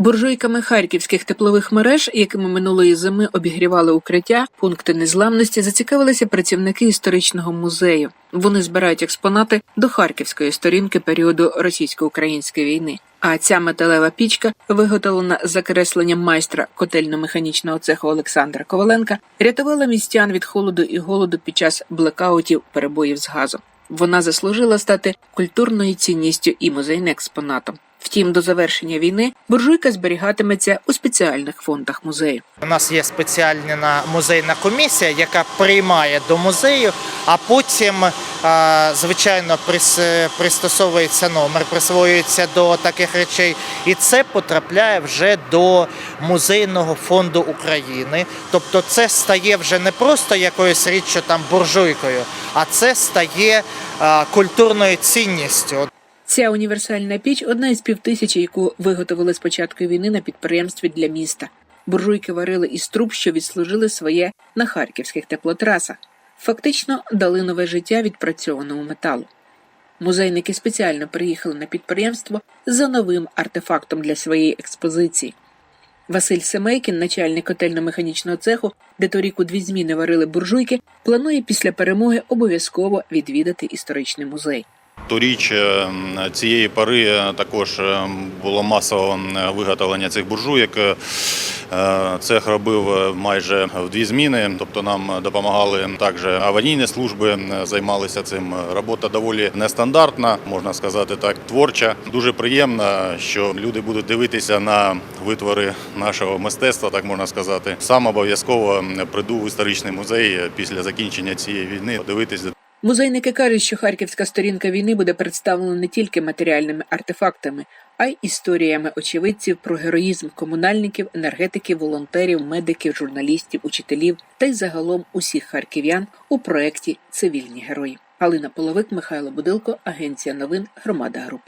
Буржуйками харківських теплових мереж, якими минулої зими обігрівали укриття, пункти незламності зацікавилися працівники історичного музею. Вони збирають експонати до харківської сторінки періоду російсько-української війни. А ця металева пічка, виготовлена за кресленням майстра котельно-механічного цеху Олександра Коваленка, рятувала містян від холоду і голоду під час блекаутів перебоїв з газом. Вона заслужила стати культурною цінністю і музейним експонатом. Втім, до завершення війни буржуйка зберігатиметься у спеціальних фондах музею. У нас є спеціальна музейна комісія, яка приймає до музею, а потім, е, звичайно, прис- пристосовується номер, присвоюється до таких речей, і це потрапляє вже до музейного фонду України. Тобто, це стає вже не просто якоюсь річчю там буржуйкою, а це стає е, культурною цінністю. Ця універсальна піч одна із півтисячі, яку виготовили з початку війни на підприємстві для міста. Буржуйки варили із труб, що відслужили своє на харківських теплотрасах. Фактично дали нове життя відпрацьованому металу. Музейники спеціально приїхали на підприємство за новим артефактом для своєї експозиції. Василь Семейкін, начальник котельно-механічного цеху, де торік у дві зміни варили буржуйки, планує після перемоги обов'язково відвідати історичний музей. Торіч е, цієї пори е, також е, було масове е, виготовлення цих буржуєк. Е, Цех робив майже в дві зміни, тобто нам допомагали також аварійні служби, займалися цим. Робота доволі нестандартна, можна сказати так, творча. Дуже приємно, що люди будуть дивитися на витвори нашого мистецтва, так можна сказати. Сам обов'язково прийду в історичний музей після закінчення цієї війни, подивитися. Музейники кажуть, що харківська сторінка війни буде представлена не тільки матеріальними артефактами, а й історіями очевидців про героїзм комунальників, енергетиків, волонтерів, медиків, журналістів, учителів та й загалом усіх харків'ян у проєкті Цивільні герої. Галина Половик, Михайло Будилко, Агенція новин Громада Груп.